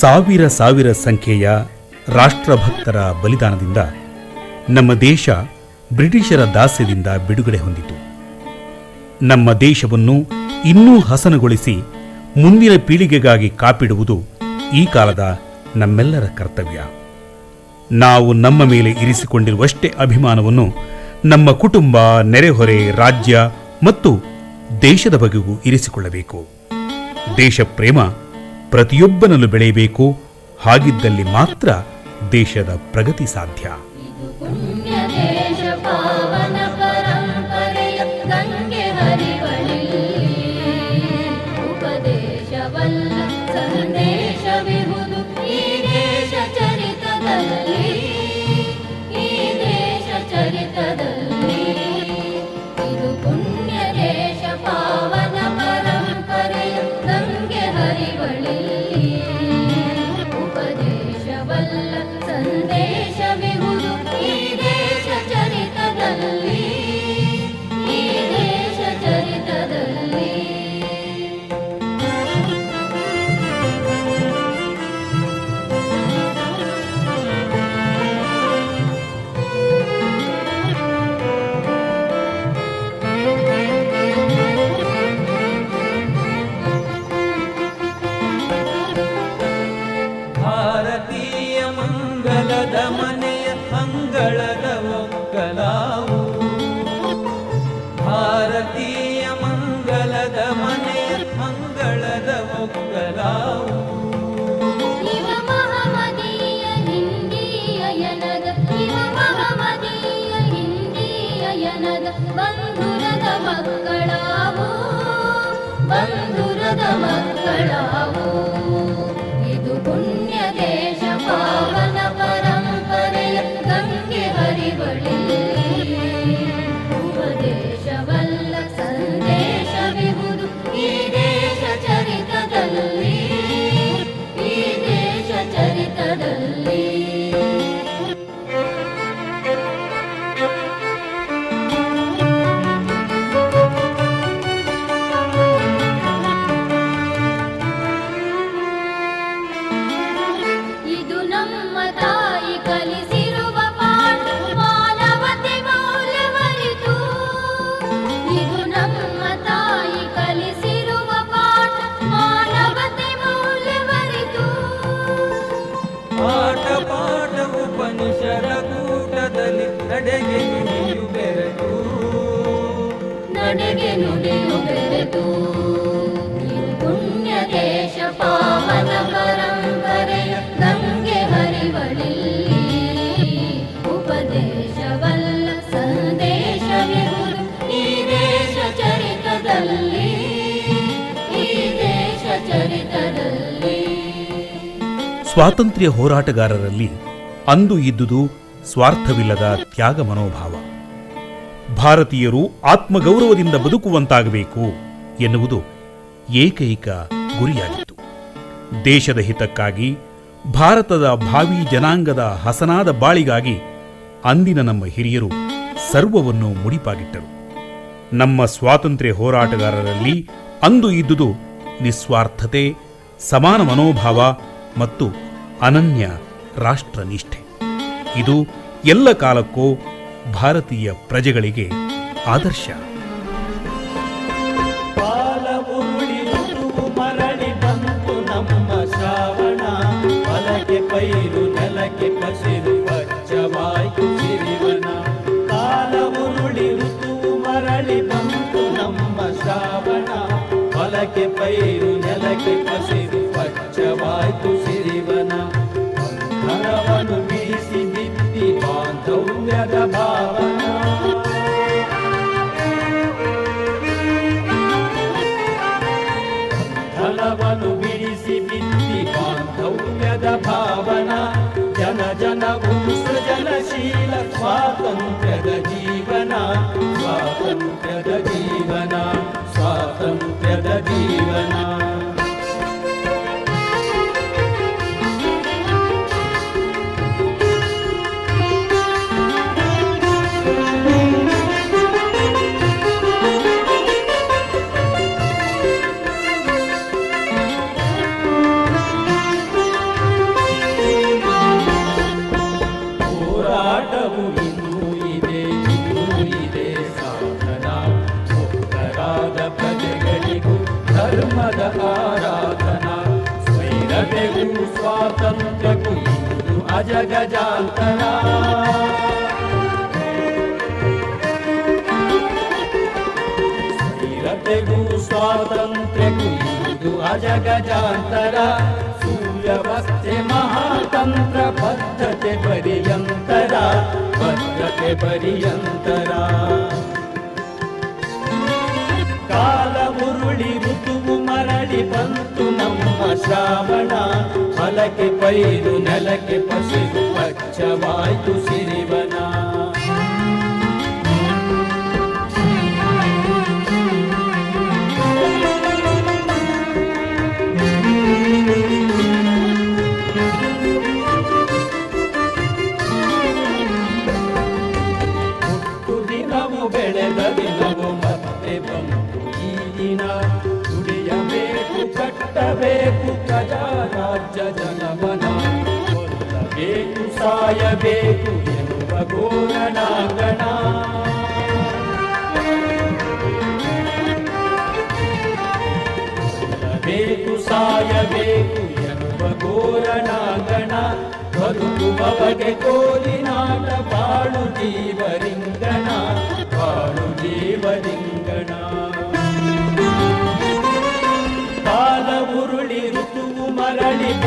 ಸಾವಿರ ಸಾವಿರ ಸಂಖ್ಯೆಯ ರಾಷ್ಟ್ರಭಕ್ತರ ಬಲಿದಾನದಿಂದ ನಮ್ಮ ದೇಶ ಬ್ರಿಟಿಷರ ದಾಸ್ಯದಿಂದ ಬಿಡುಗಡೆ ಹೊಂದಿತು. ನಮ್ಮ ದೇಶವನ್ನು ಇನ್ನೂ ಹಸನಗೊಳಿಸಿ ಮುಂದಿನ ಪೀಳಿಗೆಗಾಗಿ ಕಾಪಿಡುವುದು ಈ ಕಾಲದ ನಮ್ಮೆಲ್ಲರ ಕರ್ತವ್ಯ. ನಾವು ನಮ್ಮ ಮೇಲೆ ಇರಿಸಿಕೊಂಡಿರುವಷ್ಟೇ ಅಭಿಮಾನವನ್ನು ನಮ್ಮ ಕುಟುಂಬ, ನೆರೆಹೊರೆ, ರಾಜ್ಯ ಮತ್ತು ದೇಶದ ಬಗೆಗೂ ಇರಿಸಿಕೊಳ್ಳಬೇಕು. ದೇಶ ಪ್ರೇಮ ಪ್ರತಿಯೊಬ್ಬನಲ್ಲೂ ಬೆಳೆಯಬೇಕು, ಹಾಗಿದ್ದಲ್ಲಿ ಮಾತ್ರ ದೇಶದ ಪ್ರಗತಿ ಸಾಧ್ಯ. Hello. ಸ್ವಾತಂತ್ರ್ಯ ಹೋರಾಟಗಾರರಲ್ಲಿ ಅಂದು ಇದ್ದುದು ಸ್ವಾರ್ಥವಿಲ್ಲದ ತ್ಯಾಗ ಮನೋಭಾವ. ಭಾರತೀಯರು ಆತ್ಮಗೌರವದಿಂದ ಬದುಕುವಂತಾಗಬೇಕು ಎನ್ನುವುದು ಏಕೈಕ ಗುರಿಯಾಗಿತ್ತು. ದೇಶದ ಹಿತಕ್ಕಾಗಿ, ಭಾರತದ ಭಾವಿ ಜನಾಂಗದ ಹಸನಾದ ಬಾಳಿಗಾಗಿ ಅಂದಿನ ನಮ್ಮ ಹಿರಿಯರು ಸರ್ವವನ್ನು ಮುಡಿಪಾಗಿಟ್ಟರು. ನಮ್ಮ ಸ್ವಾತಂತ್ರ್ಯ ಹೋರಾಟಗಾರರಲ್ಲಿ ಅಂದು ಇದ್ದುದು ನಿಸ್ವಾರ್ಥತೆ, ಸಮಾನ ಮನೋಭಾವ ಮತ್ತು ಅನನ್ಯ ರಾಷ್ಟ್ರನಿಷ್ಠೆ. ಇದು ಎಲ್ಲ ಕಾಲಕ್ಕೂ ಭಾರತೀಯ ಪ್ರಜೆಗಳಿಗೆ ಆದರ್ಶ. ಪೈರು, ನೆಲಕ್ಕೆ ಪಸಿ ಪೈರು, ನೆಲಕ್ಕೆ ಕಸಿರು ಬಿಡಿಸಿ ಬಿತ್ತಿ ಬಾಂಧವ್ಯದ ಭಾವನ ಜನ ಜನವು ಸೃಜ ಸೃಜನಶೀಲ ಸ್ವಾತಂತ್ರ್ಯದ ಜೀವನ ಸ್ವಾತಂತ್ರ್ಯದ ಜೀವನ ಸ್ವಾತಂತ್ರ್ಯದ ಜೀವನ ಸ್ಥಿರತೆಗೂ ಸ್ವಾತಂತ್ರ್ಯಕ್ಕೂ ಇದು ಅಜಗಜಾಂತರ ಸುವ್ಯವಸ್ಥೆ ಮಹಾತಂತ್ರ ಬದ್ಧತೆ ಪರ್ಯಂತರ ಬದ್ಧತೆ ಪರ್ಯಂತರ ಕಾಲ ಉರುಳಿ ಋತುವು ಮರಳಿ ಬಂತು ನಮ್ಮ ಶ್ರಾವಣ ಫಲಕ್ಕೆ ಪೈರು ನೆಲಕ್ಕೆ ಸಾಯಬೇಕು ಎನ್ನುವ ಘೋರಣಾಂಗಣ ಕೊಲ್ಲಬೇಕು ಸಾಯಬೇಕು ಎನ್ನುವ ಘೋರಣಾಂಗಣ ಬದುಕುವವಗೆ ಕೋಲಿನಾಟ ಬಾಳು ಜೀವರಿಂಗಣ.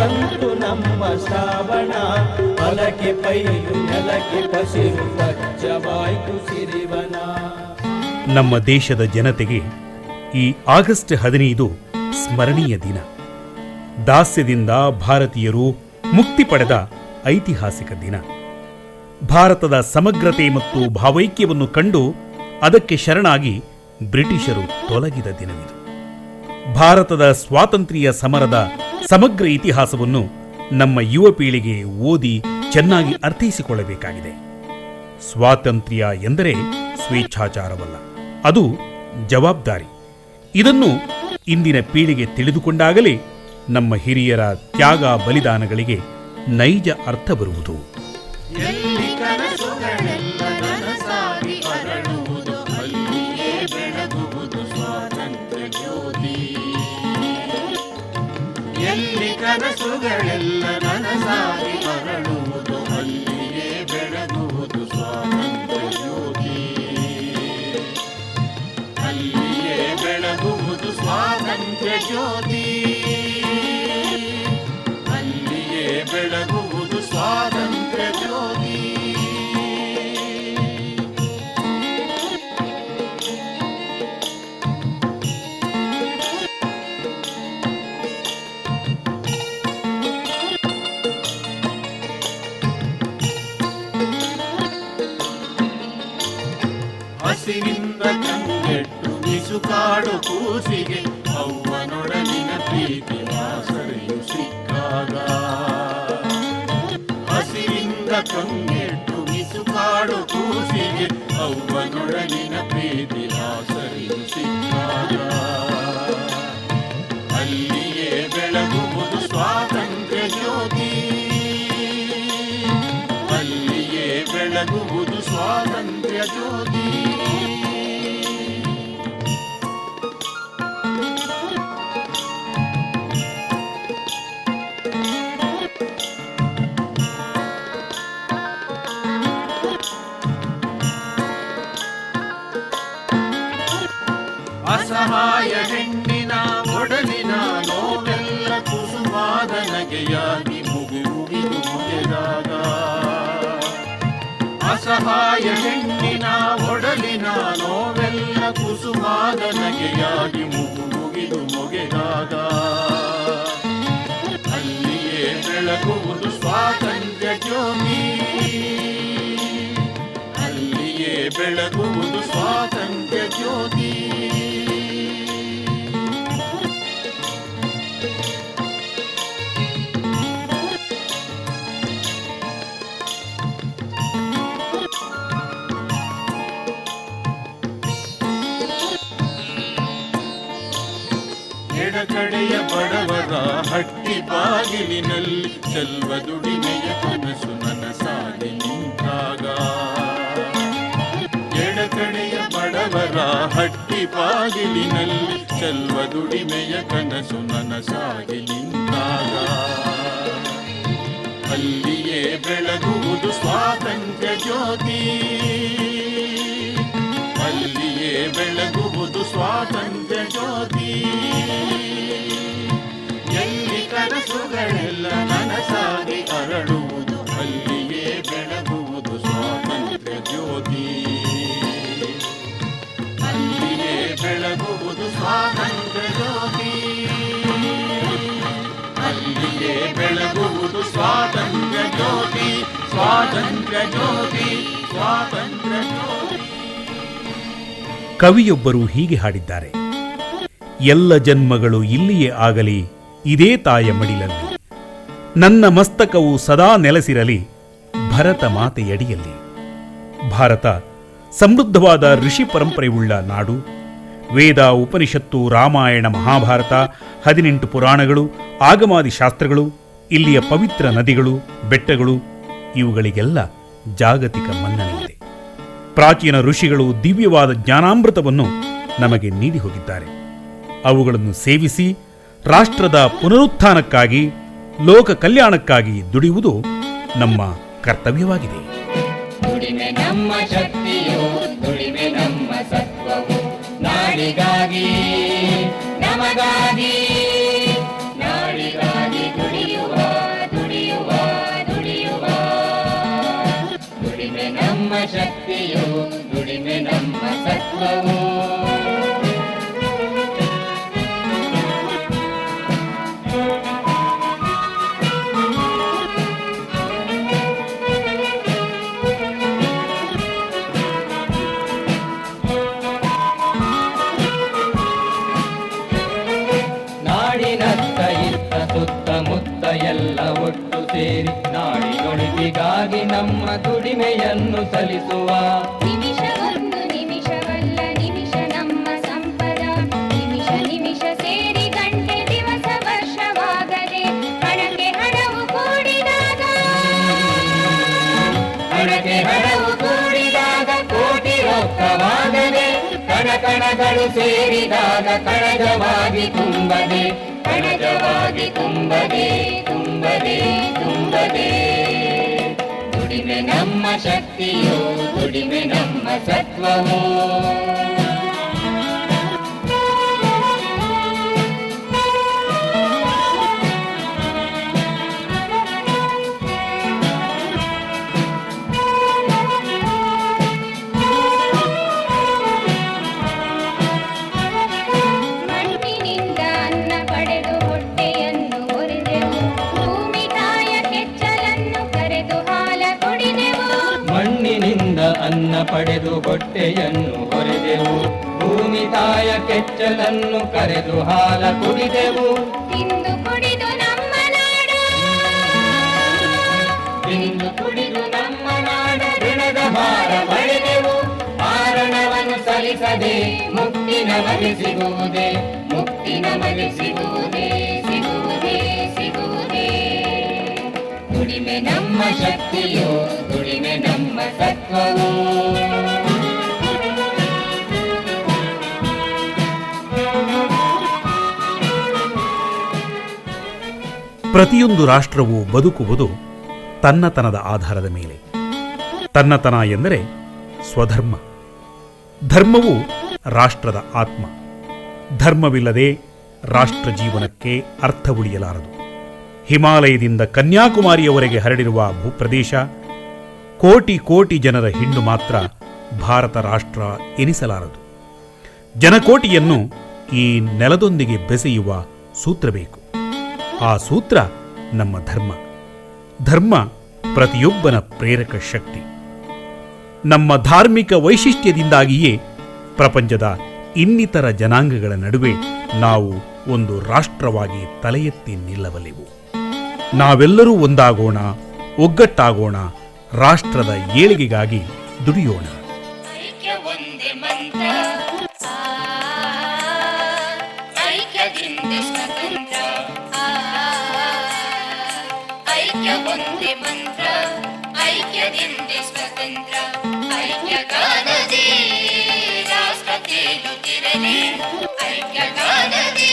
ಬಂತು ನಮ್ಮ ಶ್ರಾವಣ. ಅಲಕೆ ಪೈರು, ನೆಲಕ್ಕೆ ಪಸಿರು ಪಚ್ಚವಾಯ್ತು ಸಿರಿವನ ನಮ್ಮ ದೇಶದ ಜನತೆಗೆ ಈ ಆಗಸ್ಟ್ ಹದಿನೈದು ಸ್ಮರಣೀಯ ದಿನ. ದಾಸ್ಯದಿಂದ ಭಾರತೀಯರು ಮುಕ್ತಿ ಪಡೆದ ಐತಿಹಾಸಿಕ ದಿನ. ಭಾರತದ ಸಮಗ್ರತೆ ಮತ್ತು ಭಾವೈಕ್ಯವನ್ನು ಕಂಡು ಅದಕ್ಕೆ ಶರಣಾಗಿ ಬ್ರಿಟಿಷರು ತೊಲಗಿದ ದಿನವಿದು. ಭಾರತದ ಸ್ವಾತಂತ್ರ್ಯ ಸಮರದ ಸಮಗ್ರ ಇತಿಹಾಸವನ್ನು ನಮ್ಮ ಯುವ ಪೀಳಿಗೆ ಓದಿ ಚೆನ್ನಾಗಿ ಅರ್ಥೈಸಿಕೊಳ್ಳಬೇಕಾಗಿದೆ. ಸ್ವಾತಂತ್ರ್ಯ ಎಂದರೆ ಸ್ವೇಚ್ಛಾಚಾರವಲ್ಲ, ಅದು ಜವಾಬ್ದಾರಿ. ಇದನ್ನು ಇಂದಿನ ಪೀಳಿಗೆ ತಿಳಿದುಕೊಂಡಾಗಲೇ ನಮ್ಮ ಹಿರಿಯರ ತ್ಯಾಗ ಬಲಿದಾನಗಳಿಗೆ ನೈಜ ಅರ್ಥ ಬರುವುದು. ಕನಸುಗಳೆಲ್ಲ ನನಸಾಗಿ ಮರಳುವುದು ಅಲ್ಲಿಯೇ ಬೆಳಗುವುದು ಸ್ವಾತಂತ್ರ್ಯ ಜ್ಯೋತಿ ಅಲ್ಲಿಯೇ ಬೆಳಗುವುದು ಸ್ವಾತಂತ್ರ್ಯ ಜ್ಯೋತಿ ಹಸಿರಿಂದ ಕಂಗೆಟ್ಟು ಬಿಸುಕಾಡು ಕೂಸಿಗೆ ಅವ್ವನೊಡಲಿನ ಪ್ರೀತಿ ಆಸರೆಯು ಸಿಕ್ಕಾಗ. ಹಸಿರಿಂದ ಕಂಗೆಟ್ಟು ಬಿಸುಕಾಡು ಕೂಸಿಗೆ ಅವ್ವನೊಡಲಿನ ಪ್ರೀತಿ ಆಸರೆಯು ಸಿಕ್ಕಾಗ. ಅಲ್ಲಿಯೇ ಬೆಳಗುವುದು ಸ್ವಾತಂತ್ರ್ಯ ಜ್ಯೋತಿ. ಅಲ್ಲಿಯೇ ಬೆಳಗುವುದು ಸ್ವಾತಂತ್ರ್ಯ ಜ್ಯೋತಿ. ಅಸಹಾಯ ಹೆಣ್ಣಿನ ಒಡಲಿನ ನೋವೆಲ್ಲ ಕುಸುಮಾದ ನಗೆಯಾಗಿ ಮುಗು ಮುಗಿದು ಮೊಗೆದಾಗ. ಅಲ್ಲಿಯೇ ಬೆಳಗುವುದು ಸ್ವಾತಂತ್ರ್ಯ ಬಡವರ ಹಟ್ಟಿ ಬಾಗಿಲಿನಲ್ಲಿ ಚೆಲ್ವ ದುಡಿಮೆಯ ಕನಸು ನನಸಾಗಿ ನಿಂತಾಗ. ಎಡಕಡೆಯ ಬಡವರ ಹಟ್ಟಿ ಬಾಗಿಲಿನಲ್ಲಿ ಚೆಲ್ವ ದುಡಿಮೆಯ ಕನಸು ನನಸಾಗಿ ನಿಂತಾಗ. ಅಲ್ಲಿಯೇ ಬೆಳಗುವುದು ಸ್ವಾತಂತ್ರ್ಯ ಜ್ಯೋತಿ. ಅಲ್ಲಿಯೇ ಬೆಳಗುವುದು ಸ್ವಾತಂತ್ರ್ಯ ಜ್ಯೋತಿ. ಕನಸುಗಳೆಲ್ಲ ಮನಸಾಗಿ ಅರಳುವುದು, ಅಲ್ಲಿಯೇ ಬೆಳಗುವುದು ಸ್ವಾತಂತ್ರ್ಯ ಜ್ಯೋತಿ ಅಲ್ಲಿಯೇ ಬೆಳಗುವುದು ಸ್ವಾತಂತ್ರ್ಯ ಜ್ಯೋತಿ ಅಲ್ಲಿಯೇ ಬೆಳಗುವುದು ಸ್ವಾತಂತ್ರ್ಯ ಜ್ಯೋತಿ ಸ್ವಾತಂತ್ರ್ಯ ಜ್ಯೋತಿ ಸ್ವಾತಂತ್ರ್ಯ ಜ್ಯೋತಿ ಕವಿಯೊಬ್ಬರು ಹೀಗೆ ಹಾಡಿದ್ದಾರೆ, ಎಲ್ಲ ಜನ್ಮಗಳು ಇಲ್ಲಿಯೇ ಆಗಲಿ ಇದೇ ತಾಯ ಮಡಿಲಲ್ಲಿ. ನನ್ನ ಮಸ್ತಕವು ಸದಾ ನೆಲೆಸಿರಲಿ, ಭರತ ಮಾತೆಯಡಿಯಲ್ಲಿ. ಭಾರತ, ಸಮೃದ್ಧವಾದ ಋಷಿ ಪರಂಪರೆಯುಳ್ಳ ನಾಡು, ವೇದ, ಉಪನಿಷತ್ತು, ರಾಮಾಯಣ, ಮಹಾಭಾರತ, ಹದಿನೆಂಟು ಪುರಾಣಗಳು, ಆಗಮಾದಿ ಶಾಸ್ತ್ರಗಳು, ಇಲ್ಲಿಯ ಪವಿತ್ರ ನದಿಗಳು, ಬೆಟ್ಟಗಳು, ಇವುಗಳಿಗೆಲ್ಲ ಜಾಗತಿಕ ಮನ್ನಣೆ ಇದೆ ಪ್ರಾಚೀನ ಋಷಿಗಳು ದಿವ್ಯವಾದ ಜ್ಞಾನಾಮೃತವನ್ನು ನಮಗೆ ನೀಡಿ ಹೋಗಿದ್ದಾರೆ. ಅವುಗಳನ್ನು ಸೇವಿಸಿ ರಾಷ್ಟ್ರದ ಪುನರುತ್ಥಾನಕ್ಕಾಗಿ ಲೋಕ ಕಲ್ಯಾಣಕ್ಕಾಗಿ ದುಡಿಯುವುದು ನಮ್ಮ ಕರ್ತವ್ಯವಾಗಿದೆ. ದುಡಿಮೆ ನಾಡಿಗಾಗಿ ಕಣಗಳು ಸೇರಿದಾಗ ಕಣಜವಾಗಿ ತುಂಬದೆ ಕಣಜವಾಗಿ ತುಂಬದೆ ತುಂಬದೆ ತುಂಬದೆ. ದುಡಿಮೆ ನಮ್ಮ ಶಕ್ತಿಯೋ ದುಡಿಮೆ ನಮ್ಮ ಸತ್ವವು. ತಾಯ ಕೆಚ್ಚಲನ್ನು ಕರೆದು ಹಾಲ ಕುಡಿದೆವು. ಇಂದು ಕುಡಿದು ನಮ್ಮ ನಾಡು. ಇಂದು ಕುಡಿದು ನಮ್ಮ ನಾಡು ಋಣದ ಭಾರ ಬಳಿದೆವು ಕಾರಣವನ್ನು ಸಲ್ಲಿಸದೆ ಮುಕ್ತಿ ನಮಗೆ ಸಿಗುವುದೇ ಮುಕ್ತಿ ನಮಗೆ ಸಿಗುವುದೇ ಸಿಗುವುದೇ ಸಿಗುವುದೇ. ದುಡಿಮೆ ನಮ್ಮ ಶಕ್ತಿಯೋ ದುಡಿಮೆ ನಮ್ಮ ಸತ್ವವು ಪ್ರತಿಯೊಂದು ರಾಷ್ಟ್ರವು ಬದುಕುವುದು ತನ್ನತನದ ಆಧಾರದ ಮೇಲೆ. ತನ್ನತನ ಎಂದರೆ ಸ್ವಧರ್ಮ. ಧರ್ಮವು ರಾಷ್ಟ್ರದ ಆತ್ಮ. ಧರ್ಮವಿಲ್ಲದೆ ರಾಷ್ಟ್ರ ಜೀವನಕ್ಕೆ ಅರ್ಥ ಉಳಿಯಲಾರದು ಹಿಮಾಲಯದಿಂದ ಕನ್ಯಾಕುಮಾರಿಯವರೆಗೆ ಹರಡಿರುವ ಭೂಪ್ರದೇಶ ಕೋಟಿ ಕೋಟಿ ಜನರ ಹಿಂಡು ಮಾತ್ರ ಭಾರತ ರಾಷ್ಟ್ರ ಎನಿಸಲಾರದು. ಜನಕೋಟಿಯನ್ನು ಈ ನೆಲದೊಂದಿಗೆ ಬೆಸೆಯುವ ಸೂತ್ರ ಬೇಕು ಆ ಸೂತ್ರ ನಮ್ಮ ಧರ್ಮ. ಧರ್ಮ ಪ್ರತಿಯೊಬ್ಬನ ಪ್ರೇರಕ ಶಕ್ತಿ. ನಮ್ಮ ಧಾರ್ಮಿಕ ವೈಶಿಷ್ಟ್ಯದಿಂದಾಗಿಯೇ ಪ್ರಪಂಚದ ಇನ್ನಿತರ ಜನಾಂಗಗಳ ನಡುವೆ ನಾವು ಒಂದು ರಾಷ್ಟ್ರವಾಗಿ ತಲೆ ಎತ್ತಿ ನಾವೆಲ್ಲರೂ ಒಂದಾಗೋಣ, ಒಗ್ಗಟ್ಟಾಗೋಣ, ರಾಷ್ಟ್ರದ ಏಳಿಗೆಗಾಗಿ ದುಡಿಯೋಣ. ಐಕ್ಯದಿಂದ ಸ್ವತಂತ್ರ ಐಕ್ಯ ಗಾನದಿ ರಾಷ್ಟ್ರ ತೇಲುತ್ತಿರಲಿ ಐಕ್ಯ ಗಾನದಿ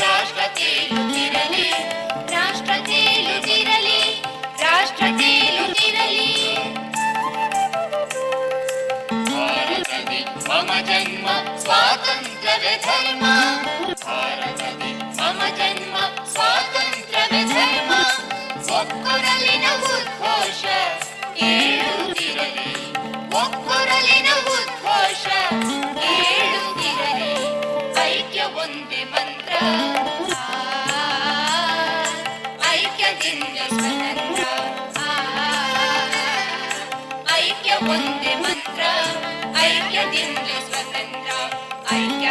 ರಾಷ್ಟ್ರ ತೇಲುತ್ತಿರಲಿ ರಾಷ್ಟ್ರ ತೇಲುತ್ತಿರಲಿ ರಾಷ್ಟ್ರ ತೇಲುತ್ತಿರಲಿ ಭಾರತದಿ ಮಮ ಜನ್ಮ ಸ್ವಾತಂತ್ರ್ಯವೇ ಧರ್ಮ ಭಾರತದಿ ಮಮ ಜನ್ಮ ಸ್ವಾತಂತ್ರ್ಯವೇ ಧರ್ಮ ಒಕ್ಕೊರಲಿನ ಉದ್ಘೋಷ ಏಳುತ್ತಿರಲಿ ಒಕ್ಕೊರಲಿನ ಉದ್ಘೋಷ ಏಳುತ್ತಿರಲಿ ಐಕ್ಯ ಒಂದೇ ಮಂತ್ರ. ಐಕ್ಯದಿಂದ ಸ್ವತಂತ್ರ. ಐಕ್ಯ ಒಂದೇ ಮಂತ್ರ. ಐಕ್ಯದಿಂದ ಐಕ್ಯ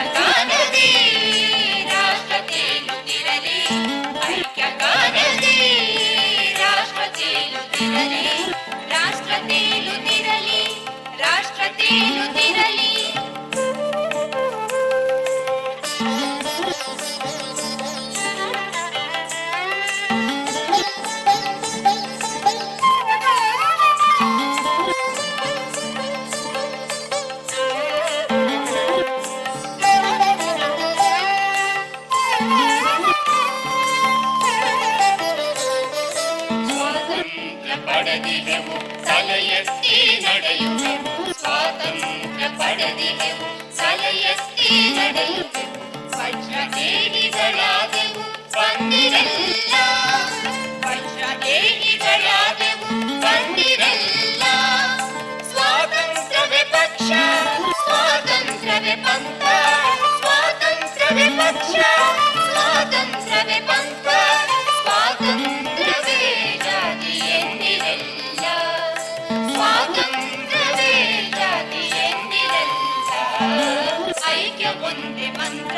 ತಲೆ ಎತ್ತಿ ನಡೆಯುವೆವು. ಸ್ವಾತಂತ್ರ್ಯ ಪಡೆದಿದೆವು ಎತ್ತಿ ನಡೆಯುವೆವು. ವಜ್ರದೇಹಿಗಳಾದೆವು ಬಂದಿರಲ್ಲ. ವಜ್ರದೇಹಿಗಳಾದೆವು ಬಂದಿರಲ್ಲ. ಸ್ವಾತಂತ್ರ್ಯವೇ ಪಕ್ಷ. ಸ್ವಾತಂತ್ರ್ಯವೇ ಪಂಥ. ಸ್ವಾತಂತ್ರ್ಯವೇ ಪಕ್ಷ. ಸ್ವಾತಂತ್ರ್ಯವೇ ಪಂಥ. ಒಂದೇ ಮಂತ್ರ.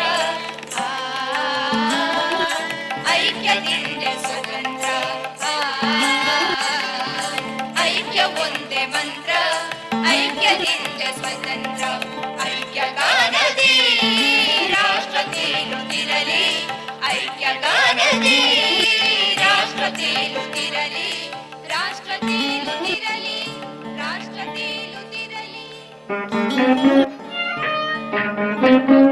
ಐಕ್ಯದಿಂದ ಸ್ವತಂತ್ರ. ಐಕ್ಯ ಒಂದೇ ಮಂತ್ರ. ಐಕ್ಯದಿಂದ ಸ್ವತಂತ್ರ. ಐಕ್ಯ ಗಾನದಿ ರಾಷ್ಟ್ರ ತೇಲುತ್ತಿರಲಿ ಐಕ್ಯ ಗಾನದಿ ರಾಷ್ಟ್ರ ತೇಲುತ್ತಿರಲಿ ರಾಷ್ಟ್ರ ತೇಲುತ್ತಿರಲಿ ರಾಷ್ಟ್ರ ತೇಲುತ್ತಿರಲಿ Thank you.